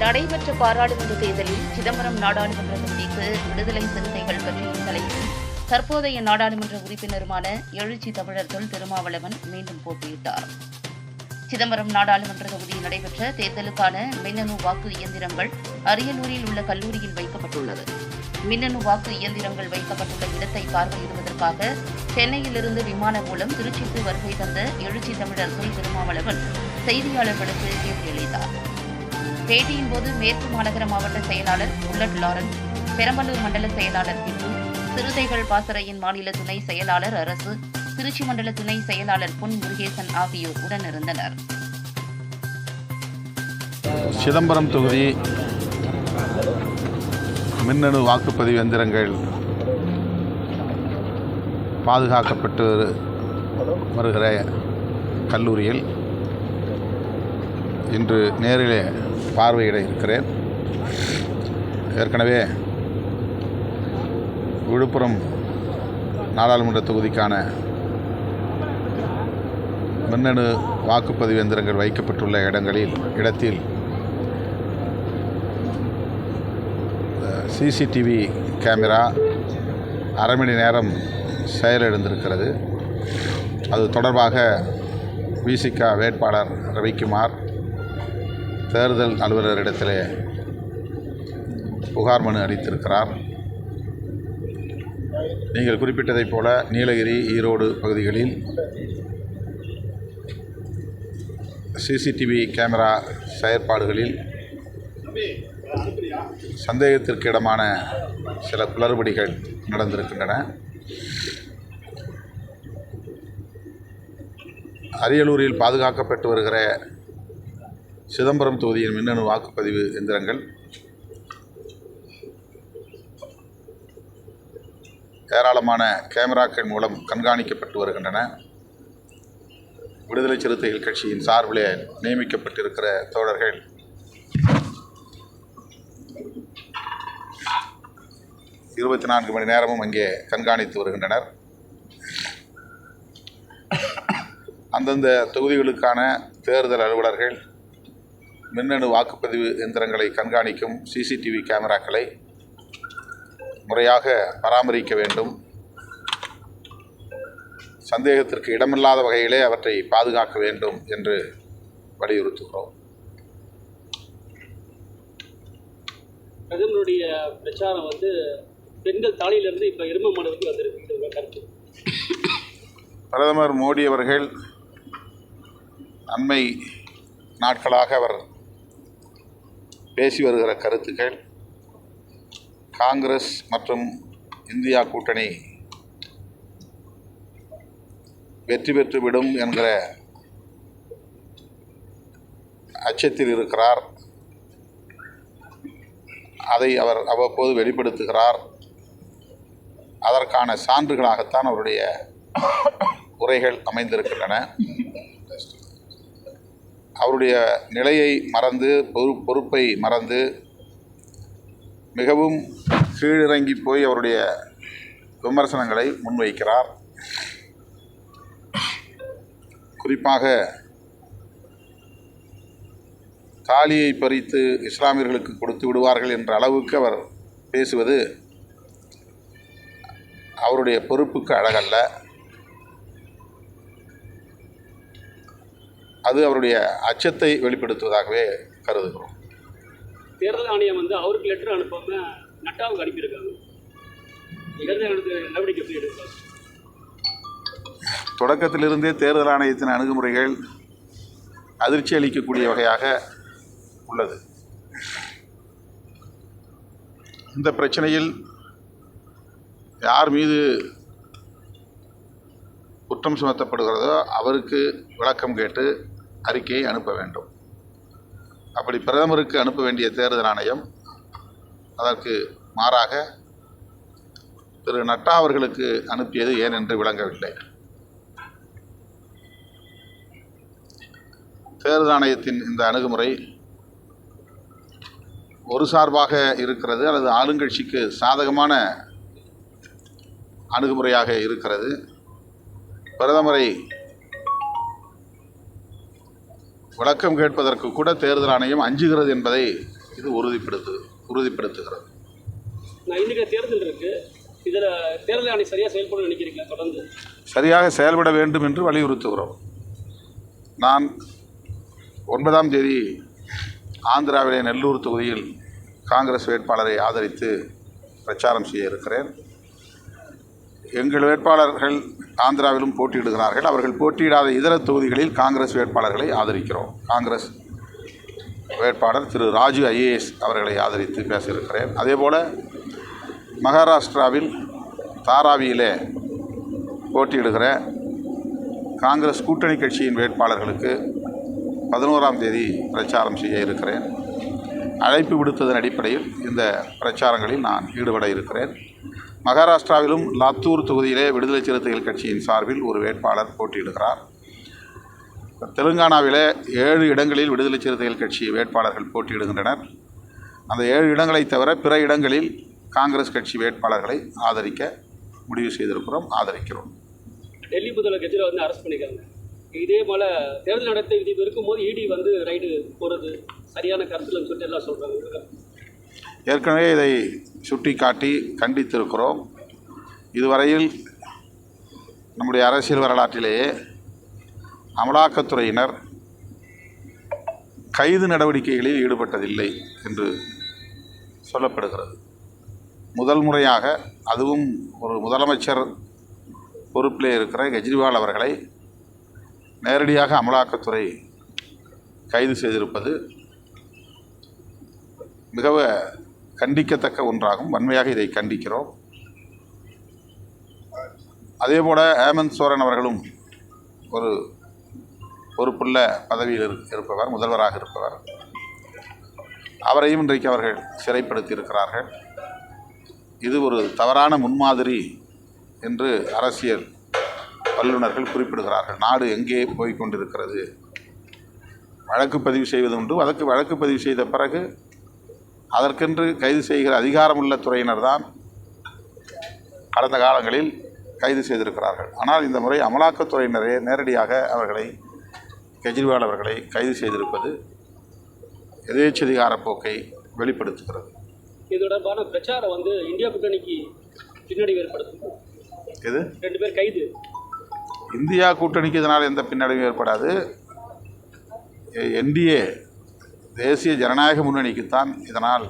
நடைபெற்ற பாராளுமன்ற தேர்தலில் சிதம்பரம் நாடாளுமன்ற தொகுதிக்கு விடுதலை சிறுத்தைகள் கட்சியின் தலைவரும் தற்போதைய நாடாளுமன்ற உறுப்பினருமான எழுச்சி தமிழர் தொல் திருமாவளவன் மீண்டும் போட்டியிட்டார். சிதம்பரம் நாடாளுமன்ற தொகுதியில் நடைபெற்ற தேர்தலுக்கான மின்னணு வாக்கு இயந்திரங்கள் அரியலூரில் உள்ள கல்லூரியில் வைக்கப்பட்டுள்ளது. மின்னணு வாக்கு இயந்திரங்கள் வைக்கப்பட்டுள்ள இடத்தை பார்வையிடுவதற்காக சென்னையிலிருந்து விமானம் மூலம் திருச்சிக்கு வருகை தந்த எழுச்சி தமிழர் தொல் திருமாவளவன் செய்தியாளர்களுக்கு பேட்டியளித்தார் பேட்டியின் போது மேற்கு மாநகர மாவட்ட செயலாளர் புல்லட் லாரன்ஸ் பெரம்பலூர் மண்டல செயலாளர் பிந்து சிறுத்தைகள் பாசறையின் மாநில துணை செயலாளர் அரசு திருச்சி மண்டல துணை செயலாளர் பொன் முருகேசன் ஆகியோர் உடனிருந்தனர் சிதம்பரம் தொகுதி மின்னணு வாக்குப்பதிவு எந்திரங்கள் பாதுகாக்கப்பட்டு வருகிற கல்லூரியில் இன்று நேரிலே பார்வையிட இருக்கிறேன். ஏற்கனவே விழுப்புரம் நாடாளுமன்ற தொகுதிக்கான மின்னணு வாக்குப்பதிவு எந்திரங்கள் வைக்கப்பட்டுள்ள இடங்களில் இடத்தில் சிசிடிவி கேமரா அரை மணி நேரம் செயலிழந்திருக்கிறது. அது தொடர்பாக விசிகா வேட்பாளர் ரவிக்குமார் தேர்தல் அலுவலரிடத்திலே புகார் மனு அளித்திருக்கிறார். நீங்கள் குறிப்பிட்டதைப் போல நீலகிரி ஈரோடு பகுதிகளில் சிசிடிவி கேமரா செயற்பாடுகளில் சந்தேகத்திற்கு இடமான சில குளறுபடிகள் நடந்திருக்கின்றன. அரியலூரில் பாதுகாக்கப்பட்டு வருகிற சிதம்பரம் தொகுதியின் மின்னணு வாக்குப்பதிவு எந்திரங்கள். ஏராளமான கேமராக்கள் மூலம் கண்காணிக்கப்பட்டு வருகின்றன. விடுதலை சிறுத்தைகள் கட்சியின் சார்பிலே நியமிக்கப்பட்டிருக்கிற தோழர்கள். இருபத்தி நான்கு மணி நேரமும் அங்கே கண்காணித்து வருகின்றனர். அந்தந்த தொகுதிகளுக்கான தேர்தல் அலுவலர்கள் மின்னணு வாக்குப்பதிவு எந்திரங்களை கண்காணிக்கும் சிசிடிவி கேமராக்களை முறையாக பராமரிக்க வேண்டும். சந்தேகத்திற்கு இடமில்லாத வகையிலே அவற்றை பாதுகாக்க வேண்டும் என்று வலியுறுத்துகிறோம். பிரதமருடைய பிரச்சாரம் வந்து பெண்கள் தாலியிலிருந்து இப்போ எரும மாடலுக்கு வந்திருக்கு கருத்து? பிரதமர் மோடி அவர்கள் அண்மை நாட்களாக அவர் பேசி வருகிற கருத்துக்கள் காங்கிரஸ் மற்றும் இந்தியா கூட்டணி வெற்றி பெற்றுவிடும் என்கிற அச்சத்தில் இருக்கிறார். அதை அவர் அவ்வப்போது வெளிப்படுத்துகிறார். அதற்கான சான்றுகளாகத்தான் அவருடைய உரைகள் அமைந்திருக்கின்றன. அவருடைய நிலையை மறந்து பொறு பொறுப்பை மறந்து மிகவும் கீழிறங்கி போய் அவருடைய விமர்சனங்களை முன்வைக்கிறார். குறிப்பாக தாலியை பறித்து இஸ்லாமியர்களுக்கு கொடுத்து விடுவார்கள் என்ற அளவுக்கு அவர் பேசுவது அவருடைய பொறுப்புக்கு அழகல்ல. அது அவருடைய அச்சத்தை வெளிப்படுத்துவதாகவே கருதுகிறோம். தேர்தல் ஆணையம் வந்து அவருக்கு லெட்டர் அனுப்பாம நட்டாவுக்கு அனுப்பியிருக்காங்க. நடவடிக்கை எப்படி எடுக்கலாம்? தொடக்கத்திலிருந்தே தேர்தல் ஆணையத்தின் அணுகுமுறைகள் அதிர்ச்சி அளிக்கக்கூடிய வகையாக உள்ளது. இந்த பிரச்சனையில் யார் மீது குற்றம் சுமத்தப்படுகிறதோ அவருக்கு விளக்கம் கேட்டு அறிக்கையை அனுப்ப வேண்டும். அப்படி பிரதமருக்கு அனுப்ப வேண்டிய தேர்தல் ஆணையம் அதற்கு மாறாக திரு நட்டா அவர்களுக்கு அனுப்பியது ஏன் என்று விளங்கவில்லை. தேர்தல் ஆணையத்தின் இந்த அணுகுமுறை ஒரு சார்பாக இருக்கிறது அல்லது ஆளுங்கட்சிக்கு சாதகமான அணுகுமுறையாக இருக்கிறது. பிரதமரை விளக்கம் கேட்பதற்கு கூட தேர்தல் ஆணையம் அஞ்சுகிறது என்பதை இது உறுதிப்படுத்து உறுதிப்படுத்துகிறது. இன்னைக்கு தேர்தல் இதில் தேர்தல் ஆணையம் சரியாக செயல்படும் நினைக்கிறீங்களா? தொடர்ந்து. சரியாக செயல்பட வேண்டும் என்று வலியுறுத்துகிறோம். நான் ஒன்பதாம் தேதி ஆந்திராவிலே நெல்லூர் தொகுதியில் காங்கிரஸ் வேட்பாளரை ஆதரித்து பிரச்சாரம் செய்ய இருக்கிறேன். எங்கள் வேட்பாளர்கள் ஆந்திராவிலும் போட்டியிடுகிறார்கள். அவர்கள் போட்டியிடாத இதர தொகுதிகளில் காங்கிரஸ் வேட்பாளர்களை ஆதரிக்கிறோம். காங்கிரஸ் வேட்பாளர் திரு ராஜு ஐஏஎஸ் அவர்களை ஆதரித்து பேசியிருக்கிறேன். அதேபோல் மகாராஷ்டிராவில் தாராவியிலே போட்டியிடுகிற காங்கிரஸ் கூட்டணி கட்சியின் வேட்பாளர்களுக்கு பதினோராம் தேதி பிரச்சாரம் செய்ய இருக்கிறேன். அழைப்பு விடுத்ததன் அடிப்படையில் இந்த பிரச்சாரங்களில் நான் ஈடுபட இருக்கிறேன். மகாராஷ்டிராவிலும் லாத்தூர் தொகுதியிலே விடுதலை சிறுத்தைகள் கட்சியின் சார்பில் ஒரு வேட்பாளர் போட்டியிடுகிறார். தெலுங்கானாவிலே ஏழு இடங்களில் விடுதலை சிறுத்தைகள் கட்சி வேட்பாளர்கள் போட்டியிடுகின்றனர். அந்த ஏழு இடங்களை தவிர பிற இடங்களில் காங்கிரஸ் கட்சி வேட்பாளர்களை ஆதரிக்க முடிவு செய்திருக்கிறோம் ஆதரிக்கிறோம். டெல்லி முதல்வர் கட்சியில் வந்து அரெஸ்ட் பண்ணிக்கிறாங்க இதே போல் தேர்தல் நடத்தை இது இருக்கும்போது இடி வந்து ரைடு போகிறது சரியான கருத்துலன்னு சொல்லிட்டு எல்லாம் சொல்கிறாங்க ஏற்கனவே இதை சுட்டிக்காட்டி கண்டித்திருக்கிறோம். இதுவரையில் நம்முடைய அரசியல் வரலாற்றிலேயே அமலாக்கத்துறையினர் கைது நடவடிக்கைகளில் ஈடுபட்டதில்லை என்று சொல்லப்படுகிறது. முதல் முறையாக அதுவும் ஒரு முதலமைச்சர் பொறுப்பிலே இருக்கிற கெஜ்ரிவால் அவர்களை நேரடியாக அமலாக்கத்துறை கைது செய்திருப்பது மிக கண்டிக்கத்தக்க ஒன்றாகும். வன்மையாக இதை கண்டிக்கிறோம். அதேபோல ஹேமந்த் சோரன் அவர்களும் ஒரு பொறுப்புள்ள பதவியில் இருப்பவர் முதல்வராக இருப்பவர். அவரையும் இன்றைக்கு அவர்கள் சிறைப்படுத்தி இருக்கிறார்கள் இது ஒரு தவறான முன்மாதிரி என்று அரசியல் வல்லுநர்கள் குறிப்பிடுகிறார்கள். நாடு எங்கே போய் கொண்டிருக்கிறது? வழக்கு பதிவு செய்வது உண்டு. அதற்கு வழக்கு பதிவு செய்த பிறகு அதற்கென்று கைது செய்கிற அதிகாரமுள்ள துறையினர் தான் கடந்த காலங்களில் கைது செய்திருக்கிறார்கள். ஆனால் இந்த முறை அமலாக்கத்துறையினரே நேரடியாக அவர்களை கெஜ்ரிவால் அவர்களை கைது செய்திருப்பது எதேச்சதிகார போக்கை வெளிப்படுத்துகிறது. இது தொடர்பான பிரச்சாரம் வந்து இந்தியா கூட்டணிக்கு பின்னடைவு ஏற்படுத்தும். இது ரெண்டு பேர் கைது. இந்தியா கூட்டணிக்கு இதனால் எந்த பின்னடைவும் ஏற்படாது. என்டிஏ தேசிய ஜனநாயக முன்னணிக்குத்தான் இதனால்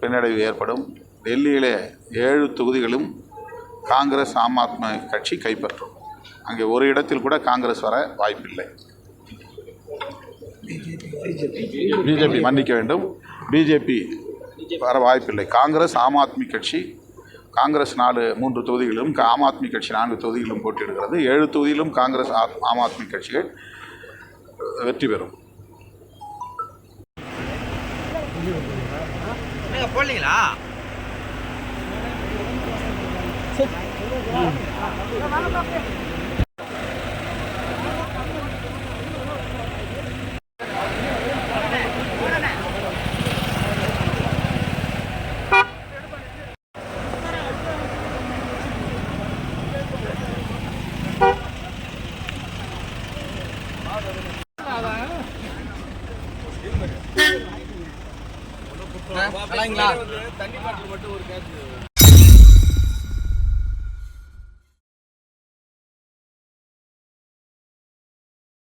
பின்னடைவு ஏற்படும். டெல்லியிலே ஏழு தொகுதிகளும் காங்கிரஸ் ஆம் ஆத்மி கட்சி கைப்பற்றும். அங்கே ஒரு இடத்தில் கூட காங்கிரஸ் வர வாய்ப்பில்லை. பிஜேபி மன்னிக்க வேண்டும். பிஜேபி வர வாய்ப்பில்லை. காங்கிரஸ் ஆம் ஆத்மி கட்சி காங்கிரஸ் நாலு மூன்று தொகுதிகளிலும் ஆம் ஆத்மி கட்சி நான்கு தொகுதிகளிலும் போட்டியிடுகிறது. ஏழு தொகுதியிலும் காங்கிரஸ் ஆத் ஆம் ஆத்மி கட்சிகள் வெற்றி பெறும். 个婚礼了啊！தண்ணி பாட்டில் மட்டும் ஒரு கேட்டு